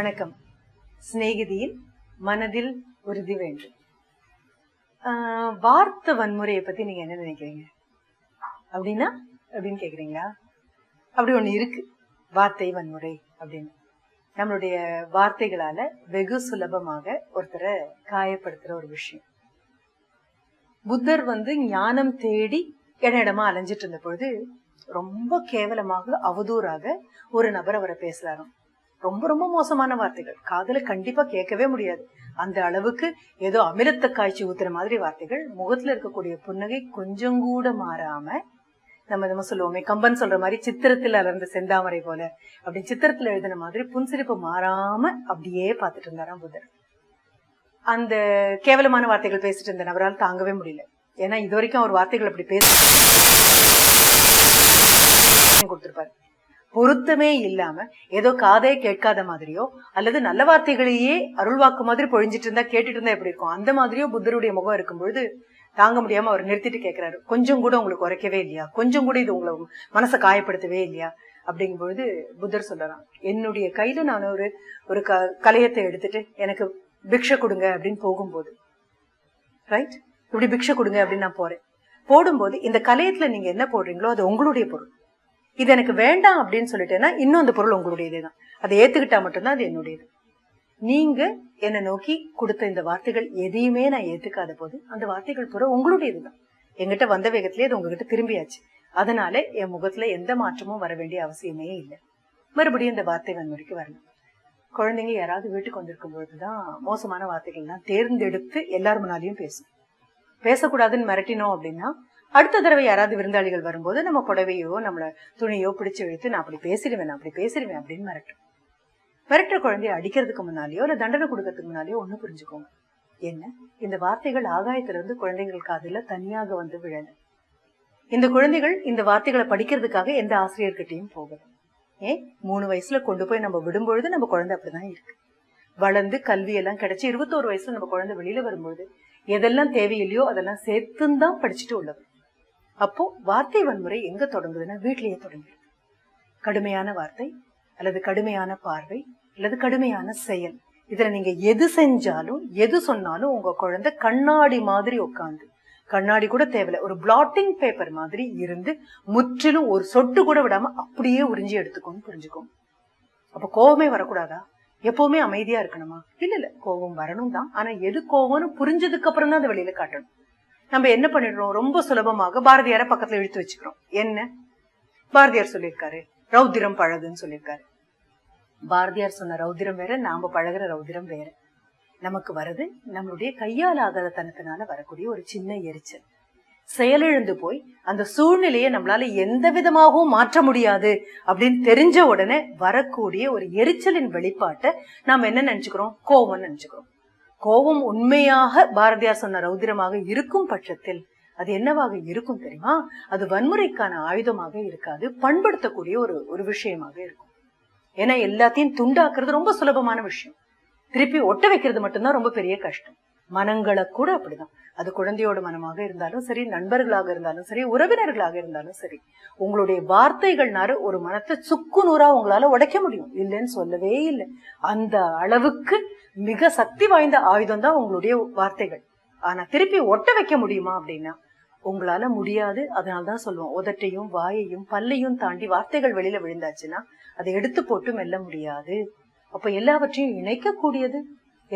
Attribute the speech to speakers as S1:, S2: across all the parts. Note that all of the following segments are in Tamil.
S1: வணக்கம். சிநேகிதியின் மனதில் உறுதி வேண்டும். வார்த்தை வன்முறையை பத்தி நீங்க என்ன நினைக்கிறீங்க? அப்படின்னா அப்படின்னு கேக்குறீங்களா? அப்படி ஒண்ணு இருக்கு. வார்த்தை வன்முறை அப்படின்னு. நம்மளுடைய வார்த்தைகளால வெகு சுலபமாக ஒருத்தரை காயப்படுத்துற ஒரு விஷயம். புத்தர் வந்து ஞானம் தேடி இட இடமா அலைஞ்சிட்டு இருந்த பொழுது ரொம்ப கேவலமாக அவதூறாக ஒரு நபர் அவரை பேசுறாராம். ரொம்ப ரொம்ப மோசமான வார்த்தைகள். காதல கண்டிப்பா கேட்கவே முடியாது. அந்த அளவுக்கு ஏதோ அமிலத்த காய்ச்சி ஊத்துற மாதிரி வார்த்தைகள். முகத்துல இருக்கக்கூடிய புன்னகை கொஞ்சம் கூட மாறாம நம்ம நம்ம சொல்லுவோமே கம்பன் சொல்ற மாதிரி சித்திரத்தில் அலர்ந்த செந்தாமரை போல அப்படி சித்திரத்துல எழுதின மாதிரி புன்சிரிப்பு மாறாம அப்படியே பார்த்துட்டு இருந்தாராம் புத்தர். அந்த கேவலமான வார்த்தைகள் பேசிட்டு இருந்த நபரால் தாங்கவே முடியல. ஏன்னா இது வரைக்கும் அவர் வார்த்தைகள் அப்படி பேச கொடுத்திருப்பாரு. பொருத்தமே இல்லாம ஏதோ காதே கேட்காத மாதிரியோ அல்லது நல்ல வார்த்தைகளையே அருள்வாக்கு மாதிரி பொழிஞ்சிட்டு இருந்தா கேட்டுட்டு இருந்தா எப்படி இருக்கும்? அந்த மாதிரியோ புத்தருடைய முகம் இருக்கும் பொழுது தாங்க முடியாம அவர் நிறுத்திட்டு கேட்கிறாரு கொஞ்சம் கூட உங்களுக்கு உரைக்கவே இல்லையா? கொஞ்சம் கூட இது உங்களை மனசை காயப்படுத்தவே இல்லையா? அப்படிங்கும் பொழுது புத்தர் சொல்லலாம் என்னுடைய கையில நான் ஒரு ஒரு க கலையத்தை எடுத்துட்டு எனக்கு பிக்ஷை கொடுங்க அப்படின்னு போகும்போது ரைட் இப்படி பிக்ஷை கொடுங்க அப்படின்னு நான் போறேன். போடும்போது இந்த கலையத்துல நீங்க என்ன போடுறீங்களோ அது உங்களுடைய பொருள். இது எனக்கு வேண்டாம் அப்படின்னு சொல்லிட்டேன்னா இன்னும் அந்த பொருள் உங்களுடையதே தான். அதை ஏத்துக்கிட்டா மட்டும்தான் அது என்னுடையது. நீங்க என்னை நோக்கி கொடுத்த இந்த வார்த்தைகள் எதையுமே நான் ஏத்துக்காத போது அந்த வார்த்தைகள் பூரா உங்களுடையது தான். எங்கிட்ட வந்த வேகத்திலே அது உங்ககிட்ட திரும்பியாச்சு. அதனால என் முகத்துல எந்த மாற்றமும் வர வேண்டிய அவசியமே இல்லை. மறுபடியும் இந்த வார்த்தை வரைக்கும் வரணும். குழந்தைங்க யாராவது வீட்டுக்கு வந்திருக்கும் பொழுதுதான் மோசமான வார்த்தைகள்லாம் தேர்ந்தெடுத்து எல்லார் முன்னாலையும் பேசும் பேசக்கூடாதுன்னு மிரட்டினோம் அப்படின்னா அடுத்த தடவை யாராவது விருந்தாளிகள் வரும்போது நம்ம புடவையோ நம்மள துணியோ பிடிச்சு இழுத்து நான் அப்படி பேசிடுவேன் நான் அப்படி பேசிடுவேன் அப்படின்னு மிரட்டும். மிரட்டுற குழந்தைய அடிக்கிறதுக்கு முன்னாலேயோ இல்ல தண்டனை கொடுக்கறதுக்கு முன்னாலேயோ ஒன்று புரிஞ்சுக்கோங்க. என்ன? இந்த வார்த்தைகள் ஆகாயத்துல இருந்து குழந்தைகள் காதில் தனியாக வந்து விழல இந்த குழந்தைகள் இந்த வார்த்தைகளை படிக்கிறதுக்காக எந்த ஆசிரியர்கிட்டையும் போகல. ஏன்? மூணு வயசுல கொண்டு போய் நம்ம விடும்பொழுது நம்ம குழந்தை அப்படிதான் இருக்கு. வளர்ந்து கல்வி எல்லாம் கிடைச்சு இருபத்தோரு வயசுல நம்ம குழந்தை வெளியில வரும்பொழுது எதெல்லாம் தேவையில்லையோ அதெல்லாம் சேர்த்துன்னு தான் படிச்சுட்டு உள்ளவர் அப்போ வார்த்தை வன்முறை எங்க தொடங்குதுன்னா வீட்லயே தொடங்குது. கடுமையான வார்த்தை அல்லது கடுமையான பார்வை அல்லது கடுமையான செயல். இதுல நீங்க எது செஞ்சாலும் எது சொன்னாலும் உங்க குழந்தை கண்ணாடி மாதிரி உட்காந்து கண்ணாடி கூட தேவையில்ல ஒரு பிளாட்டிங் பேப்பர் மாதிரி இருந்து முற்றிலும் ஒரு சொட்டு கூட விடாம அப்படியே உறிஞ்சி எடுத்துக்கோன்னு புரிஞ்சுக்கோங்க. அப்ப கோவமே வரக்கூடாதா? எப்பவுமே அமைதியா இருக்கணுமா? இல்ல இல்ல கோவம் வரணும் தான். ஆனா எது கோவம்னு புரிஞ்சதுக்கு அப்புறம் தான் அதை வெளியில காட்டணும். நம்ம என்ன பண்ணிடுறோம்? ரொம்ப சுலபமாக பாரதியார பக்கத்துல இழுத்து வச்சுக்கிறோம். என்ன? பாரதியார் சொல்லியிருக்காரு ரௌத்திரம் பழகுன்னு சொல்லியிருக்காரு. பாரதியார் சொன்ன ரௌத்திரம் வேற நாம பழகுற ரௌத்திரம் வேற. நமக்கு வர்றது நம்மளுடைய கையால் ஆகாத தனத்தினால வரக்கூடிய ஒரு சின்ன எரிச்சல். செயலிழந்து போய் அந்த சூழ்நிலையை நம்மளால எந்த விதமாகவும் மாற்ற முடியாது அப்படின்னு தெரிஞ்ச உடனே வரக்கூடிய ஒரு எரிச்சலின் வெளிப்பாட்டை நாம் என்ன நினைச்சுக்கிறோம்? கோவம் நினைச்சுக்கிறோம். கோபம் உண்மையாக பாரதியார் சொன்ன ரௌதிரமாக இருக்கும் பட்சத்தில் அது என்னவாக இருக்கும் தெரியுமா? அது வன்முறைக்கான ஆயுதமாக இருக்காது பண்படுத்தக்கூடிய ஒரு ஒரு விஷயமாக இருக்கும். ஏன்னா எல்லாத்தையும் துண்டாக்குறது ரொம்ப சுலபமான விஷயம். திருப்பி ஒட்ட வைக்கிறது மட்டும்தான் ரொம்ப பெரிய கஷ்டம். மனங்களை கூட அப்படிதான். அது குழந்தையோட மனமாக இருந்தாலும் சரி நண்பர்களாக இருந்தாலும் சரி உறவினர்களாக இருந்தாலும் சரி உங்களுடைய வார்த்தைகள்னாரு ஒரு மனத்தை சுக்கு நூறா உங்களால உடைக்க முடியும். இல்லைன்னு சொல்லவே இல்லை. அந்த அளவுக்கு மிக சக்தி வாய்ந்த ஆயுதம் தான் உங்களுடைய வார்த்தைகள். ஆனா திருப்பி ஒட்ட வைக்க முடியுமா அப்படின்னா உங்களால முடியாது. அதனால்தான் சொல்லுவோம் உதட்டையும் வாயையும் பல்லையும் தாண்டி வார்த்தைகள் வெளியில விழுந்தாச்சுன்னா அதை எடுத்து போட்டு மெல்ல முடியாது. அப்ப எல்லாவற்றையும் இணைக்கக்கூடியது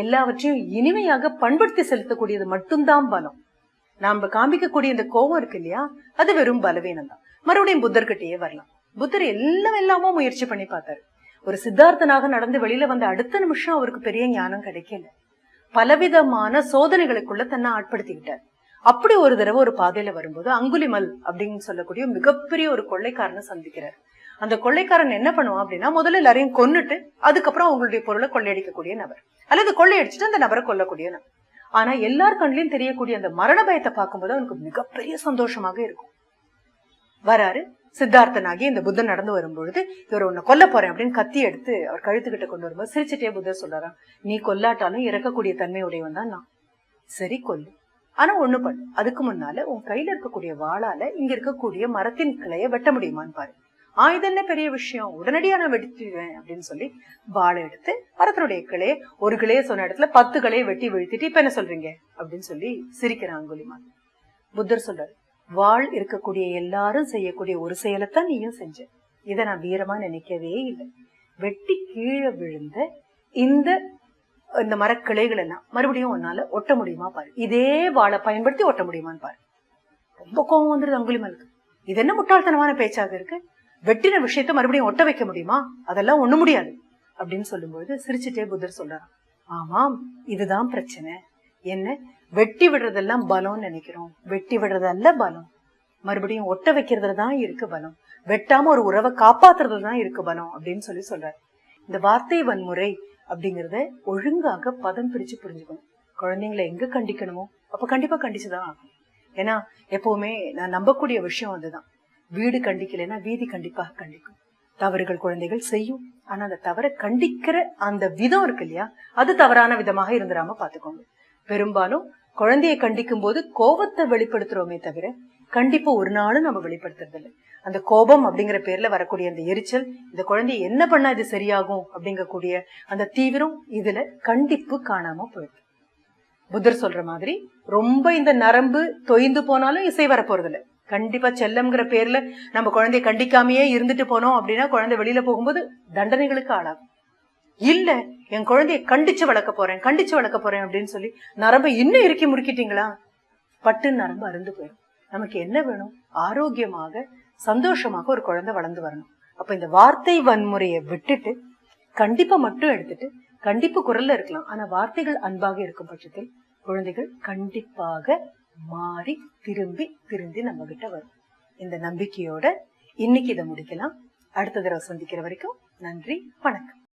S1: எல்லாவற்றையும் இனிமையாக பண்படுத்தி செலுத்தக்கூடியது மட்டும்தான் பலம். நாம காமிக்கக்கூடிய இந்த கோபம் இருக்கு இல்லையா? அது வெறும் பலவீனம் தான். மறுபடியும் புத்தர்கிட்டயே வரலாம். புத்தர் எல்லாம் எல்லாமோ முயற்சி பண்ணி பார்த்தாரு. ஒரு சித்தார்த்தனாக நடந்து வெளியில வந்த அடுத்த நிமிஷம் அவருக்கு பெரிய ஞானம் கிடைக்கல. பலவிதமான சோதனைகளுக்குள்ள தன்னை ஆட்படுத்திக்கிட்டார். அப்படி ஒரு தடவை ஒரு பாதையில வரும்போது அங்குலிமல் அப்படின்னு சொல்லக்கூடிய மிகப்பெரிய ஒரு கொள்ளைக்காரனை சந்திக்கிறார். அந்த கொள்ளைக்காரன் என்ன பண்ணுவான் அப்படின்னா முதல்ல எல்லாரையும் கொன்னுட்டு அதுக்கப்புறம் அவங்களுடைய பொருளை கொள்ளையடிக்கக்கூடிய நபர். அல்லது கொள்ளையடிச்சுட்டு அந்த நபரை கொல்லக்கூடிய நபர். ஆனா எல்லார் கண்ணிலையும் தெரியக்கூடிய அந்த மரண பயத்தை பார்க்கும்போது அவனுக்கு மிகப்பெரிய சந்தோஷமாக இருக்கும். வராரு சித்தார்த்தனாகி இந்த புத்தன் நடந்து வரும்பொழுது இவர் உன்னை கொல்ல போறேன் அப்படின்னு கத்தி எடுத்து அவர் கழுத்துக்கிட்ட கொண்டு வரும்போது சிரிச்சுட்டே புத்தர் சொல்றாராம் நீ கொல்லாட்டாலும் இறக்கக்கூடிய தன்மையுடையவன் தான் நான். சரி கொல்லு. ஆனா ஒண்ணு பண்ணு. அதுக்கு முன்னால உன் கையில இருக்கக்கூடிய வாளால இங்க இருக்கக்கூடிய மரத்தின் கிளைய வெட்ட முடியுமான்னு பாரு. ஆ இது என்ன பெரிய விஷயம்? உடனடியா நான் வெட்டிடுவேன் அப்படின்னு சொல்லி வாழை எடுத்து மரத்தினுடைய கிளைய ஒரு கிளைய சொன்ன இடத்துல பத்து கிளையை வெட்டி வீழ்த்திட்டு இப்ப என்ன சொல்றீங்க? அப்படின்னு சொல்லி சிரிக்கிறான் அங்குலிமான் புத்தர் சொல்றாரு வாழ் இருக்கக்கூடிய எல்லாரும் செய்யக்கூடிய ஒரு செயலைத்தான் நீயும் செஞ்ச. இதை நான் வீரமா நினைக்கவே இல்லை. வெட்டி கீழே விழுந்த இந்த இந்த மரக்கிளைகள் எல்லாம் மறுபடியும் உன்னால ஒட்ட முடியுமா பாரு. இதே வாழை பயன்படுத்தி ஒட்ட முடியுமான்னு பாரு. ரொம்ப கோவம் வந்துருது அங்குலிமலுக்கு இது என்ன முட்டாள்தனமான பேச்சாக இருக்கு? வெட்டின விஷயத்த மறுபடியும் ஒட்ட வைக்க முடியுமா? அதெல்லாம் ஒண்ணு முடியாது. அப்படின்னு சொல்லும்பொழுது சிரிச்சுட்டே புத்தர் சொல்றாராம். ஆமாம் இதுதான் பிரச்சனை. என்ன? வெட்டி விடுறதெல்லாம் பலம்னு நினைக்கிறோம். வெட்டி விடுறதல்ல பலம். மறுபடியும் ஒட்ட வைக்கிறதுல தான் இருக்கு பலம். வெட்டாம ஒரு உறவை காப்பாத்துறதுல தான் இருக்கு பலம் அப்படின்னு சொல்லி சொல்றாரு. இந்த வார்த்தை வன்முறை அப்படிங்கறத ஒழுங்காக பதம் பிரிச்சு புரிஞ்சுக்கணும். குழந்தைங்களை எங்க கண்டிக்கணுமோ அப்ப கண்டிப்பா கண்டிச்சுதான் ஆகும் ஏன்னா எப்பவுமே நான் நம்பக்கூடிய விஷயம் அதுதான். வீடு கண்டிக்கலைன்னா வீதி கண்டிப்பாக கண்டிக்கும். தவறுகள் குழந்தைகள் செய்யும். ஆனா அந்த தவறை கண்டிக்கிற அந்த விதம் இருக்கு இல்லையா? அது தவறான விதமாக இருந்துடாம பாத்துக்கோங்க பெரும்பாலும் குழந்தையை கண்டிக்கும் போது கோபத்தை வெளிப்படுத்துறோமே தவிர கண்டிப்பா ஒரு நாளும் நம்ம வெளிப்படுத்துறது இல்லை அந்த கோபம் அப்படிங்கிற பேர்ல வரக்கூடிய அந்த எரிச்சல் இந்த குழந்தை என்ன பண்ணா இது சரியாகும் அப்படிங்கக்கூடிய அந்த தீவிரம் இதுல கண்டிப்பு காணாம போயிடுது. புத்தர் சொல்ற மாதிரி ரொம்ப இந்த நரம்பு தொய்ந்து போனாலும் இசை வரப்போறது கண்டிப்பா செல்லம்ங்கிற பேர்ல நம்ம குழந்தைய கண்டிக்காமையே இருந்துட்டு போனோம் அப்படின்னா குழந்தை வெளியில போகும்போது தண்டனைகளுக்கு ஆளாகும். இல்ல என் குழந்தைய கண்டிச்சு வளர்க்க போறேன் கண்டிச்சு வளர்க்க போறேன் அப்படின்னு சொல்லி நரம்பை இன்னும் இறுக்கி முறுக்கிட்டீங்களா? பட்டு நரம்பு அருந்து போயிடும். நமக்கு என்ன வேணும்? ஆரோக்கியமாக சந்தோஷமாக ஒரு குழந்தை வளர்ந்து வரணும். அப்ப இந்த வார்த்தை வன்முறையை விட்டுட்டு கண்டிப்பா மட்டும் எடுத்துட்டு கண்டிப்பு குரல்ல இருக்கலாம். ஆனா வார்த்தைகள் அன்பாக இருக்கும் பட்சத்தில் குழந்தைகள் கண்டிப்பாக மாறி திரும்பி திரும்பி நம்ம கிட்ட வரும். இந்த நம்பிக்கையோட இன்னைக்கு இதை முடிக்கலாம். அடுத்த தடவை சந்திக்கிற வரைக்கும் நன்றி வணக்கம்.